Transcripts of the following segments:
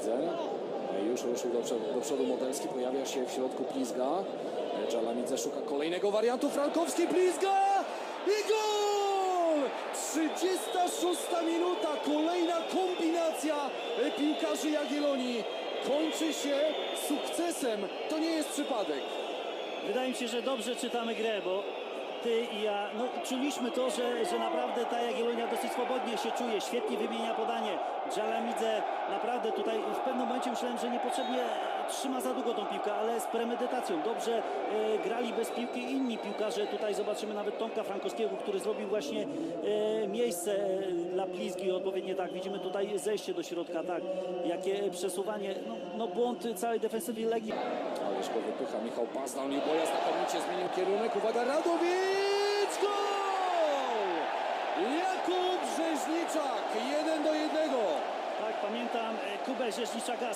Dżalamidze. Już ruszył do do przodu Modelski, pojawia się w środku Plizga. Dżalamidze szuka kolejnego wariantu, Frankowski, Plizga i gol! 36 minuta, kolejna kombinacja e, piłkarzy Jagiellonii kończy się sukcesem. To nie jest przypadek. Wydaje mi się, że dobrze czytamy grę, bo i ja, no czuliśmy to, że, że naprawdę ta Jagiellonia dosyć swobodnie się czuje, świetnie wymienia podanie. Dżalamidze naprawdę tutaj w pewnym momencie myślałem, że niepotrzebnie trzyma za długo tą piłkę, ale z premedytacją. Dobrze e, grali bez piłki inni piłkarze. Tutaj zobaczymy nawet Tomka Frankowskiego, który zrobił właśnie e, miejsce e, dla Plizgi odpowiednie tak. Widzimy tutaj zejście do środka, tak. Jakie przesuwanie, no, no błąd całej defensywy Legii. Ależ go wypycha Michał Paznał, Nieboja znakomicie zmienił kierunek. Uwaga, Radowicz! Gol! Jakub Rzeźniczak, jeden do jednego. Tak, pamiętam e, Kubę Rzeźniczaka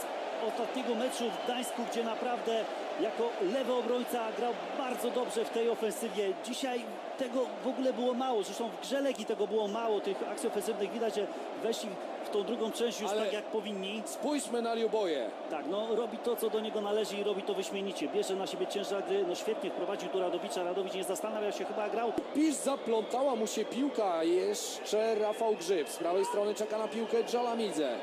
ostatniego meczu w Gdańsku, gdzie naprawdę jako lewy obrońca grał bardzo dobrze w tej ofensywie. Dzisiaj tego w ogóle było mało, zresztą w grze Legii tego było mało, tych akcji ofensywnych. Widać, że weszli w tą drugą część już Ale- tak jak powinni. Spójrzmy na Liuboje. Tak, no robi to, co do niego należy i robi to wyśmienicie. Bierze na siebie ciężar gry, no świetnie wprowadził tu Radowicza. Radowicz nie zastanawiał się, chyba grał Pisz zaplątała mu się piłka. Jeszcze Rafał Grzyb. Z prawej strony czeka na piłkę Dżalamidze.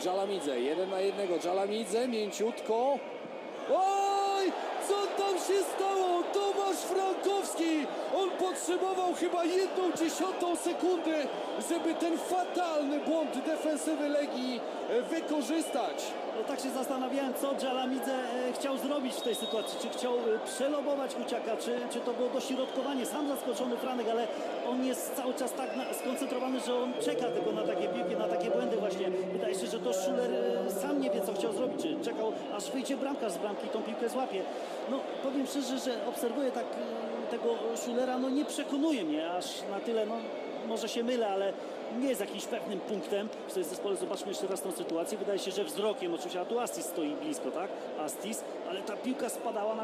Dżalamidze, jeden na jednego. Dżalamidze, mięciutko. Oj! Co tam się stało? Tomasz Frankowski! On potrzebował chyba jedną dziesiątą sekundy, żeby ten fatalny błąd defensywy Legii e, wykorzystać. No tak się zastanawiałem, co Dżalamidze e, chciał zrobić w tej sytuacji. Czy chciał e, przelobować Kuciaka, czy, czy to było dośrodkowanie. Sam zaskoczony Franek, ale on jest cały czas tak skoncentrowany, że on czeka tylko na takie piłki, aż wyjdzie bramkarz z bramki i tą piłkę złapie. No powiem szczerze, że obserwuję tak e, tego Szulera, no nie przekonuje mnie aż na tyle, no może się mylę, ale nie jest jakimś pewnym punktem w tej zespole. Zobaczmy jeszcze raz tą sytuację. Wydaje się, że wzrokiem, oczywiście, a tu Astis stoi blisko, tak? Astis, ale ta piłka spadała na